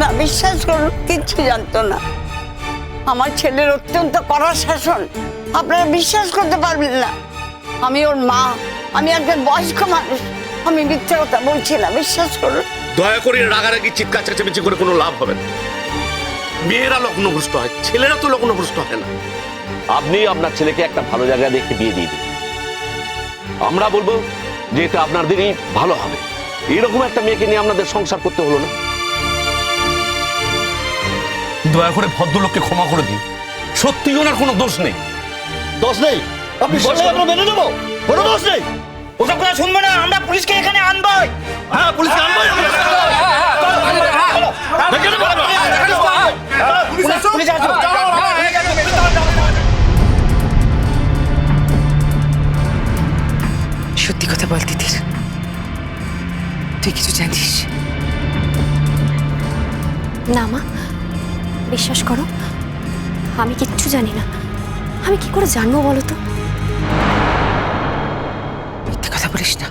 না বিশ্বাস করুন কিচ্ছু জানতো না। আমার ছেলের অত্যন্ত কড়া শাসন। আপনারা বিশ্বাস করতে পারবেন না। আমি ওর মা আমি একজন বয়স্ক মানুষ আমি মিথ্যে কথা বলছি না বিশ্বাস করুন। দয়া করে রাগারাগি চিৎকার চেঁচামেচি করে কোনো লাভ হবে না। মেয়েরা লগ্নভ্রষ্ট হয় ছেলেরা তো লগ্নভ্রষ্ট হয় না। আপনি আপনার ছেলেকে একটা ভালো জায়গায় দেখে বিয়ে দিয়ে দিন। আমরা বলব যে এটা আপনাদেরই ভালো হবে। এরকম একটা মেয়েকে নিয়ে আপনাদের সংসার করতে হলো না। দয়া করে ভদ্রলোককে ক্ষমা করে দিন সত্যি ওনার কোনো দোষ নেই দোষ নেই আপনি বললে আমরা মেনে নেব কোনো দোষ নেই ওসব কথা শুনব না আমরা পুলিশকে এখানে আনবই হ্যাঁ পুলিশকে আনব পুলিশ সত্যি কথা বল তিতির তুই কিছু জানিস না মা বিশ্বাস করো? আমি কিচ্ছু জানি না। আমি কি করে জানব বলো তো? মিথ্যে কথা বলিস না।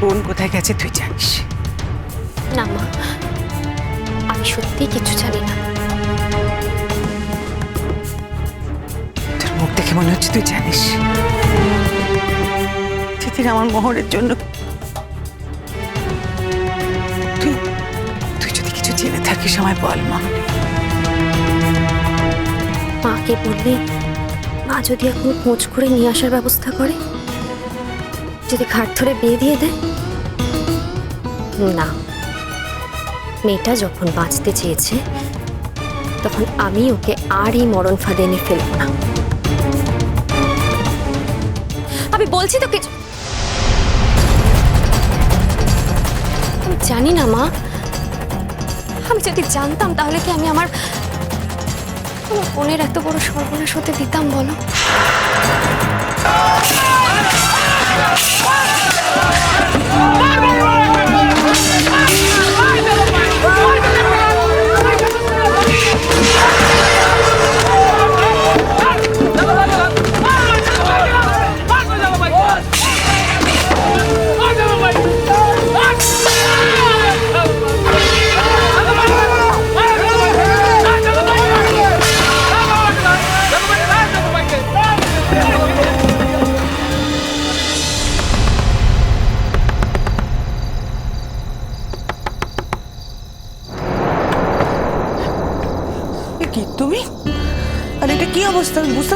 বোন কোথায় গেছে তুই জানিস? না মা আমি সত্যিই কিচ্ছু জানি না। তোর মুখ দেখে মনে হচ্ছে তুই জানিস। আমার মোহরের জন্য জেনে থাকিস আমায় বল, মা। মাকে বললে, মা যদি এখন খোঁজ করে নিয়ে আসার ব্যবস্থা করে, যদি ঘাট ধরে বিয়ে দিয়ে দেয়? না। মেয়েটা যখন বাঁচতে চেয়েছে, তখন আমি ওকে আর এই মরণ ফাঁদে এনে ফেলব না। আমি বলছি তো কিছু জানি না, মা। আমি যদি জানতাম, তাহলে কি আমি আমার বোনের এত বড় সর্বনাশ হতে দিতাম, বলো? এ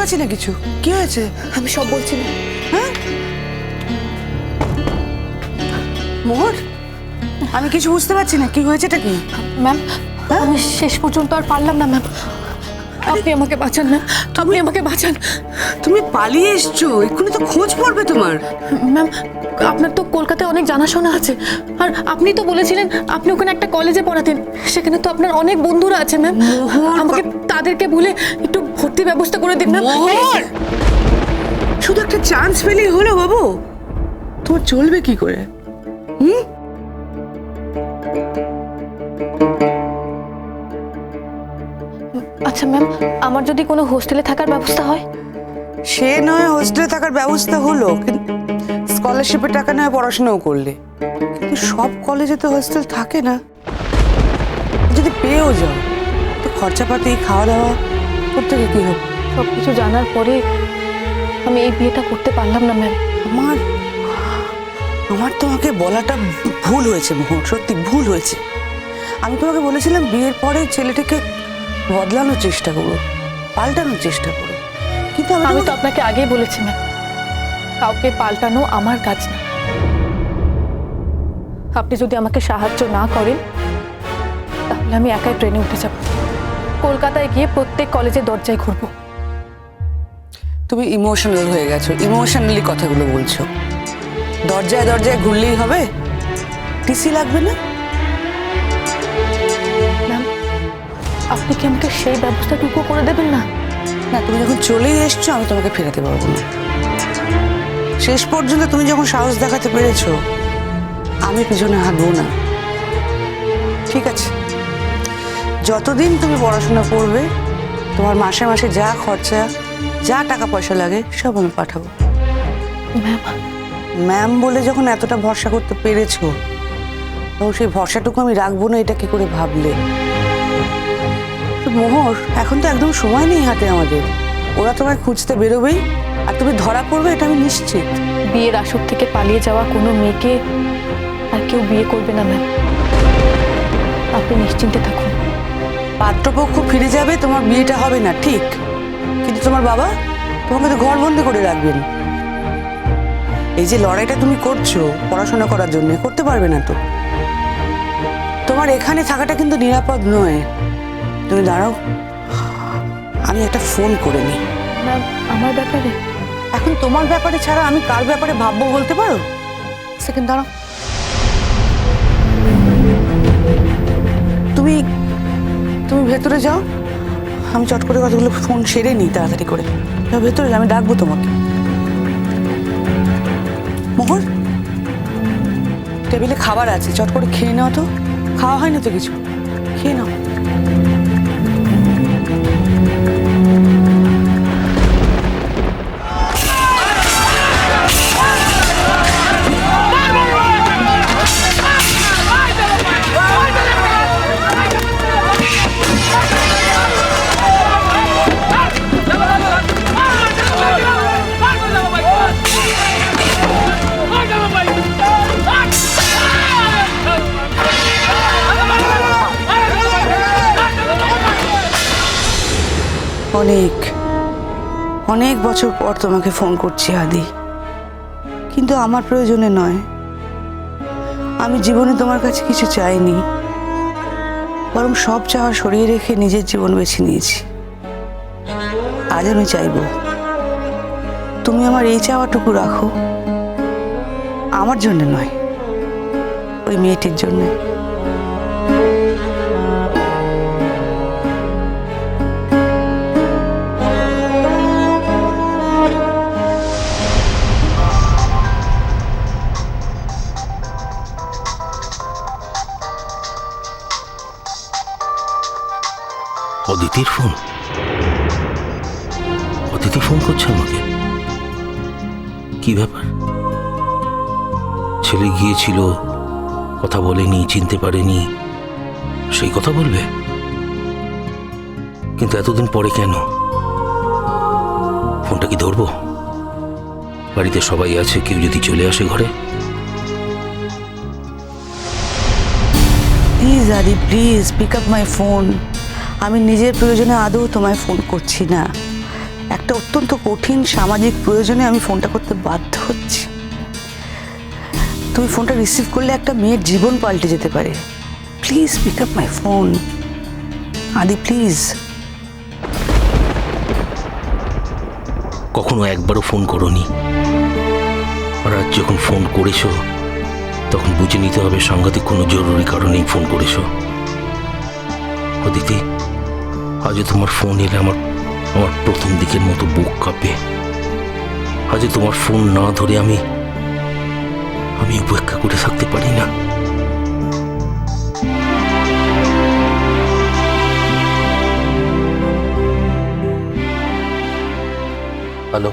পারছি না কিছু? কি হয়েছে? আমি সব বলছি না। হ্যাঁ? মোহর আমি কিছু বুঝতে পারছি না। কি হয়েছে এটা কি? ম্যাম আমি শেষ পর্যন্ত আর পারলাম না ম্যাম। আপনি আমাকে বাঁচান না। আপনি আমাকে বাঁচান। তুমি পালিয়ে এসছো। এক্ষুনি তো খোঁজ পড়বে তোমার। ম্যাম আপনার তো কলকাতায় অনেক জানাশোনা আছে। আর আপনি তো বলেছিলেন আপনি ওখানে একটা কলেজে পড়াতেন। সেখানে তো আপনার অনেক বন্ধুরা আছে ম্যাম। আমাকে তাদেরকে বলে একটু ভর্তি ব্যবস্থা করে দিন মোহর! শুধু একটা চান্স পেলেই হলো বাবু। তোমার চলবে কি করে? আচ্ছা ম্যাম আমার যদি কোনো হোস্টেলে থাকার ব্যবস্থা হয়? সে নয় হোস্টেলে থাকার ব্যবস্থা হলো স্কলারশিপের টাকা নয় পড়াশোনাও করলে। কিন্তু সব কলেজে তো হোস্টেল থাকে না। যদি পেয়েও যাও তো খরচাপাতি খাওয়া দাওয়া করতে গিয়ে কি হবে? সব কিছু জানার পরে আমি এই বিয়েটা করতে পারলাম না ম্যাম আমার আমার তোমাকে বলাটা ভুল হয়েছে মোহন। সত্যি ভুল হয়েছে। আমি তোমাকে বলেছিলাম বিয়ের পরে ছেলেটাকে বদলানোর চেষ্টা করো পাল্টানোর চেষ্টা করো। কিন্তু আমি তো আপনাকে আগেই বলেছি ম্যাম। কাউকে পাল্টানো আমার কাজ না। আপনি যদি আমাকে সাহায্য না করেন তাহলে আমি একাই ট্রেনে উঠে যাব। কলকাতায় গিয়ে প্রত্যেক কলেজে দরজায় ঘুরবো। তুমি ইমোশনাল হয়ে গেছো ইমোশনালি কথাগুলো বলছো। দরজায় দরজায় ঘুরলেই হবে? টিসি লাগবে না? আপনি কি আমাকে সেই ব্যবস্থাটুকু করে দেবেন না? না তুমি যখন চলেই এসছো আমি তোমাকে ফেরাতে পারব না। শেষ পর্যন্ত তুমি যখন সাহস দেখাতে পেরেছ আমি পিছনে হাঁটবো না। ঠিক আছে। যতদিন তুমি পড়াশোনা করবে তোমার মাসে মাসে যা খরচা যা টাকা পয়সা লাগে সব আমি পাঠাবো। ম্যাম। ম্যাম বলে যখন এতটা ভরসা করতে পেরেছ তখন সেই ভরসাটুকু আমি রাখব না এটা কি করে ভাবলে? মোহর এখন তো একদম সময় নেই হাতে আমাদের। ওরা তোমায় খুঁজতে বেরোবেই আর তুমি ধরা পড়বে এটা আমি নিশ্চিত। বিয়ের আসর থেকে পালিয়ে যাওয়া কোনো মেয়েকে আর কেউ বিয়ে করবে না ম্যাম আপনি নিশ্চিন্তে থাকুন। পাত্রপক্ষ ফিরে যাবে তোমার বিয়েটা হবে না ঠিক। কিন্তু তোমার বাবা তোমাকে তো ঘর বন্দি করে রাখবেন। এই যে লড়াইটা তুমি করছ পড়াশোনা করার জন্য করতে পারবে না তো। তোমার এখানে থাকাটা কিন্তু নিরাপদ নয়। তুমি দাঁড়াও। আমি একটা ফোন করে নিই। আমার ব্যাপারে? এখন তোমার ব্যাপারে ছাড়া আমি কার ব্যাপারে ভাববো বলতে পারো? সেকেন্ড দাঁড়াও। তুমি তুমি ভেতরে যাও। আমি চট করে কতগুলো ফোন সেরে নিই তাড়াতাড়ি করে। যাও ভেতরে আমি ডাকবো তোমাকে। মোহর টেবিলে খাবার আছে চট করে খেয়ে নাও তো। খাওয়া হয় না তো কিছু? খেয়ে নাও। অনেক অনেক বছর পর তোমাকে ফোন করছি, আদি। কিন্তু আমার প্রয়োজনে নয়। আমি জীবনে তোমার কাছে কিছু চাইনি। বরং সব চাওয়া সরিয়ে রেখে নিজের জীবন বেছে নিয়েছি। আজ আমি চাইব, তুমি আমার এই চাওয়াটুকু রাখো। আমার জন্য নয়, ওই মেয়েটির জন্যে। কি ব্যাপার? ছেলে গিয়েছিল, কথা বলেনি, চিনতে পারেনি, সেই কথা বলবে? কিন্তু এতদিন পরে কেন? ফোনটা কি ধরবো? বাড়িতে সবাই আছে, কেউ যদি চলে আসে ঘরে? Please Adi please pick up my phone আমি নিজের প্রয়োজনে আদৌ তোমায় ফোন করছি না। একটা অত্যন্ত কঠিন সামাজিক প্রয়োজনে আমি ফোনটা করতে বাধ্য হচ্ছি। তুমি ফোনটা রিসিভ করলে একটা মেয়ের জীবন পাল্টে যেতে পারে। Please pick up my phone Adi please কখনো একবারও ফোন করনি। আর আজ যখন ফোন করেছ, তখন বুঝে নিতে হবে সাংঘাতিক কোনো জরুরি কারণেই ফোন করেছ। অদিতি, আজও তোমার ফোন এলে আমার আমার প্রথম দিকের মতো বুক কাঁপে। আজ তোমার ফোন না ধরে আমি আমি উপেক্ষা করে থাকতে পারি না। হ্যালো?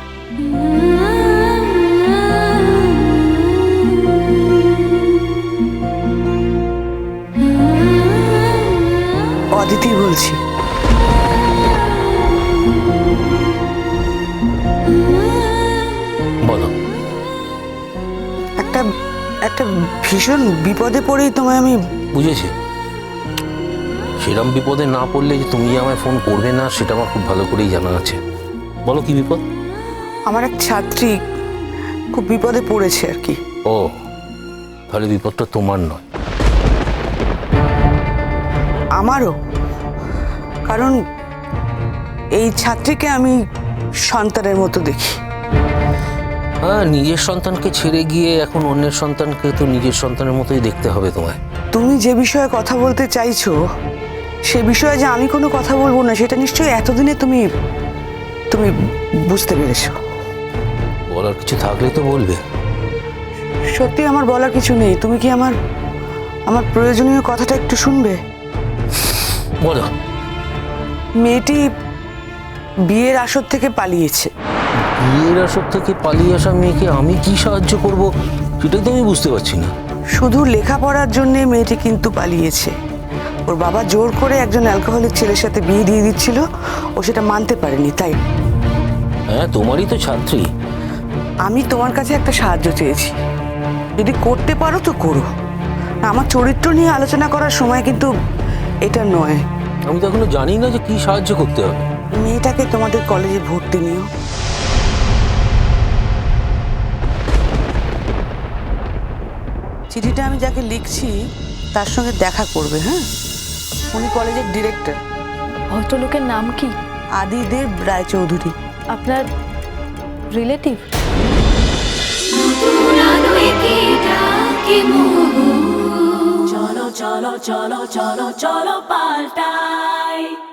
অদিতি বলছি। একটা ভীষণ বিপদে পড়েই তোমায় আমি বুঝেছি। সেরম বিপদে না পড়লে যে তুমি আমায় ফোন করবে না সেটা আমার খুব ভালো করেই জানা আছে। বলো কি বিপদ? আমার এক ছাত্রী খুব বিপদে পড়েছে আর কি। ও তাহলে বিপদটা তোমার নয়। আমারও। কারণ এই ছাত্রীকে আমি সন্তানের মতো দেখি। হ্যাঁ নিজের সন্তানকে ছেড়ে গিয়ে এখন অন্যের সন্তানকে তো নিজের সন্তানের মতোই দেখতে হবে তোমায়। তুমি যে বিষয়ে কথা বলতে চাইছো সে বিষয়ে যে আমি কোনো কথা বলব না সেটা নিশ্চয়ই এতদিনে তুমি তুমি বুঝতে পেরেছ। বলার কিছু থাকলে তো বলবে। সত্যি আমার বলার কিছু নেই। তুমি কি আমার আমার প্রয়োজনীয় কথাটা একটু শুনবে? বলো। মেয়েটি বিয়ের আসর থেকে পালিয়েছে। বিয়ের আসর থেকে পালিয়ে আসা মেয়েকে আমি কি সাহায্য করব সেটাই তো আমি বুঝতে পারছি না। শুধু লেখাপড়ার জন্যে মেয়েটি কিন্তু পালিয়েছে। ওর বাবা জোর করে একজন অ্যালকোহলিক ছেলের সাথে বিয়ে দিয়ে দিচ্ছিল ও সেটা মানতে পারেনি তাই। হ্যাঁ তোমারই তো ছাত্রী। আমি তোমার কাছে একটা সাহায্য চেয়েছি। যদি করতে পারো তো করো। আমার চরিত্র নিয়ে আলোচনা করার সময় কিন্তু এটা নয়। আমি তো এখনও জানি না যে কি সাহায্য করতে হবে। মেয়েটাকে তোমাদের কলেজে ভর্তি নিও। চিঠিটা আমি যাকে লিখছি তার সঙ্গে দেখা করবে হ্যাঁ? উনি কলেজের ডিরেক্টর। ভদ্রলোকের নাম কি? আদিদেব রায়চৌধুরী। আপনার রিলেটিভ? চলো চলো চলো চলো চলো পাল্টাই।